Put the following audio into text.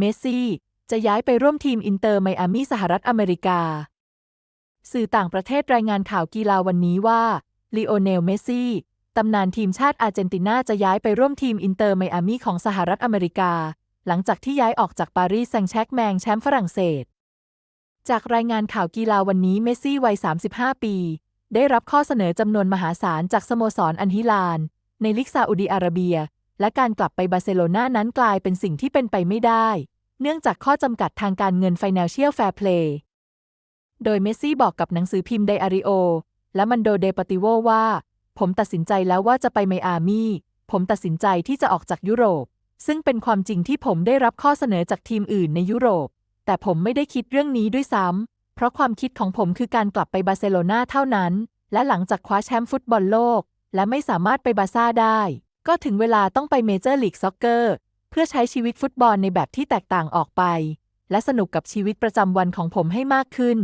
เมสซี่ จะย้ายไปร่วมทีมอินเตอร์ไมอามีสหรัฐอเมริกา สื่อต่างประเทศรายงานข่าวกีฬาวันนี้ว่าลีโอเนล เมสซี่ ตำนานทีมชาติอาร์เจนตินาจะย้ายไปร่วมทีมอินเตอร์ไมอามีของสหรัฐอเมริกา หลังจากที่ย้ายออกจากปารีสแซงต์แชร์กแมงแชมป์ฝรั่งเศส จากรายงานข่าวกีฬาวันนี้เมสซี่วัย 35 ปี ได้รับข้อเสนอจำนวนมหาศาลจากสโมสรอันฮิลาน ในลิกซาอุดีอาระเบีย และการกลับไปบาร์เซโลนานั้นกลายเป็นสิ่งที่เป็นไปไม่ได้ เนื่องจากข้อจำกัดทางการเงิน Financial Fair Play โดยเมสซี่บอกกับหนังสือพิมพ์ไดอาริโอ และมันโดเดปติโวว่า ผมตัดสินใจแล้วว่าจะไปไมอามี่ผมตัดสินใจที่จะออกจากยุโรป ซึ่งเป็นความจริงที่ผมได้รับข้อเสนอจากทีมอื่นในยุโรป แต่ผมไม่ได้คิดเรื่องนี้ด้วยซ้ำ เพราะความคิดของผมคือการกลับไปบาร์เซโลนาเท่านั้น และหลังจากคว้าแชมป์ฟุตบอลโลก และไม่สามารถไปบาร์ซ่าได้ ก็ถึงเวลาต้องไปเมเจอร์ลีกซ็อกเกอร์เพื่อใช้ชีวิตฟุตบอลในแบบที่แตกต่างออกไป และสนุกกับชีวิตประจำวันของผมให้มากขึ้น